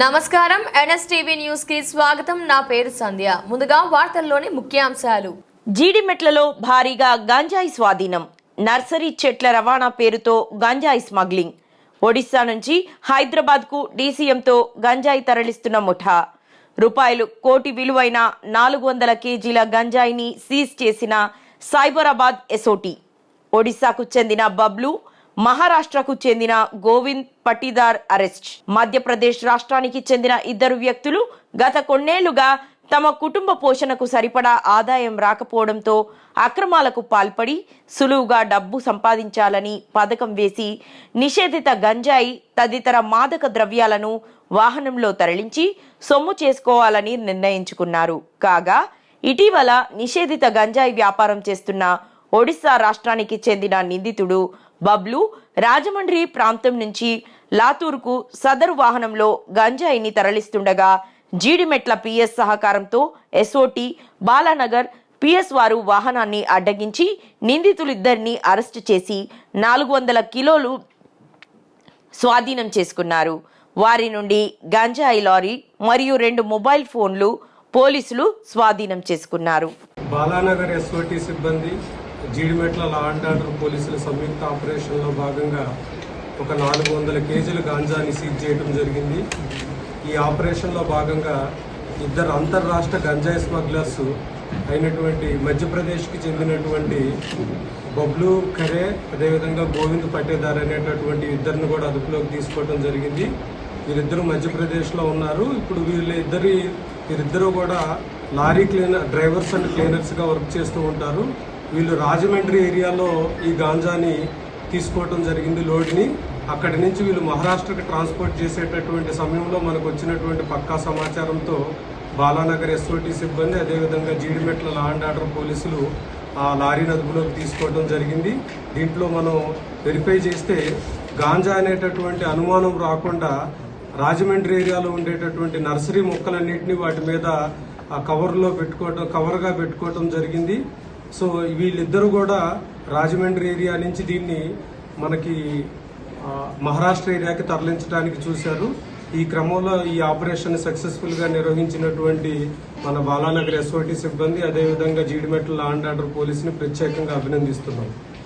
నమస్కారం. ఎన్ఎస్టీవీ న్యూస్కి స్వాగతం. నా పేరు సంధ్య. ముందుగా వార్తల్లోని ముఖ్యాంశాలు. జీడిమెట్లలో భారీగా గంజాయి స్వాధీనం. నర్సరీ చెట్ల రవాణా పేరుతో గంజాయి స్మగ్లింగ్. ఒడిశా నుంచి హైదరాబాద్కు డీసీఎంతో గంజాయి తరలిస్తున్న ముఠా. రూపాయలు కోటి విలువైన నాలుగు వందల కేజీల గంజాయిని సీజ్ చేసిన సైబరాబాద్ ఎసోటి ఒడిశాకు చెందిన బబ్లు మహారాష్ట్రకు చెందిన గోవింద్ పటీదార్ అరెస్ట్. మధ్యప్రదేశ్ రాష్ట్రానికి చెందిన ఇద్దరు వ్యక్తులు గత కొన్నేళ్ళుగా తమ కుటుంబ పోషణకు సరిపడా ఆదాయం రాకపోవడంతో అక్రమాలకు పాల్పడి సులువుగా డబ్బు సంపాదించాలని పథకం వేసి నిషేధిత గంజాయి తదితర మాదక ద్రవ్యాలను వాహనంలో తరలించి సొమ్ము చేసుకోవాలని నిర్ణయించుకున్నారు. కాగా ఇటీవల నిషేధిత గంజాయి వ్యాపారం చేస్తున్న ఒడిశా రాష్ట్రానికి చెందిన నిందితుడు బబ్లు రాజమండ్రి ప్రాంతం నుంచి లాతూర్కు సదరు వాహనంలో గంజాయిని తరలిస్తుండగా జీడిమెట్ల పిఎస్ సహకారంతో ఎస్ఓటి బాలానగర్ పిఎస్ వారు వాహనాన్ని అడ్డగించి నిందితులిద్దరిని అరెస్టు చేసి నాలుగు వందల కిలోలు స్వాధీనం చేసుకున్నారు. వారి నుండి గంజాయి లారీ మరియు రెండు మొబైల్ ఫోన్లు పోలీసులు స్వాధీనం చేసుకున్నారు. బాలానగర్ ఎస్ఓటి సిబ్బంది జీడిమెట్ల లా అండ్ ఆర్డర్ పోలీసుల సంయుక్త ఆపరేషన్లో భాగంగా ఒక నాలుగు వందల కేజీల గాంజాని సీజ్ చేయడం జరిగింది. ఈ ఆపరేషన్లో భాగంగా ఇద్దరు అంతర్రాష్ట్ర గంజాయి స్మగ్లర్స్ అయినటువంటి మధ్యప్రదేశ్కి చెందినటువంటి బబ్లు ఖరే అదేవిధంగా గోవింద్ పట్టేదార్ అనేటటువంటి ఇద్దరిని కూడా అదుపులోకి తీసుకోవడం జరిగింది. వీరిద్దరూ మధ్యప్రదేశ్లో ఉన్నారు. ఇప్పుడు వీళ్ళ ఇద్దరు వీరిద్దరూ కూడా లారీ క్లీనర్ డ్రైవర్స్ అండ్ క్లీనర్స్గా వర్క్ చేస్తూ ఉంటారు. వీళ్ళు రాజమండ్రి ఏరియాలో ఈ గాంజాని తీసుకోవటం జరిగింది లోడ్ని. అక్కడి నుంచి వీళ్ళు మహారాష్ట్రకి ట్రాన్స్పోర్ట్ చేసేటటువంటి సమయంలో మనకు వచ్చినటువంటి పక్కా సమాచారంతో బాలానగర్ ఎస్ఓటి సిబ్బంది అదేవిధంగా జీడిమెట్ల లా అండ్ ఆర్డర్ పోలీసులు ఆ లారీని అదుపులోకి తీసుకోవడం జరిగింది. దీంట్లో మనం వెరిఫై చేస్తే గాంజా అనేటటువంటి అనుమానం రాకుండా రాజమండ్రి ఏరియాలో ఉండేటటువంటి నర్సరీ మొక్కలన్నింటినీ వాటి మీద ఆ కవర్లో పెట్టుకోవటం కవర్గా పెట్టుకోవటం జరిగింది. సో వీళ్ళిద్దరూ కూడా రాజమండ్రి ఏరియా నుంచి దీన్ని మనకి మహారాష్ట్ర ఏరియాకి తరలించడానికి చూశారు. ఈ క్రమంలో ఈ ఆపరేషన్ సక్సెస్ఫుల్గా నిర్వహించినటువంటి మన బాలానగర్ ఎస్ఓటి సిబ్బంది అదేవిధంగా జీడిమెట్ల లాండ్ ఆర్డర్ పోలీసుని ప్రత్యేకంగా అభినందిస్తున్నాం.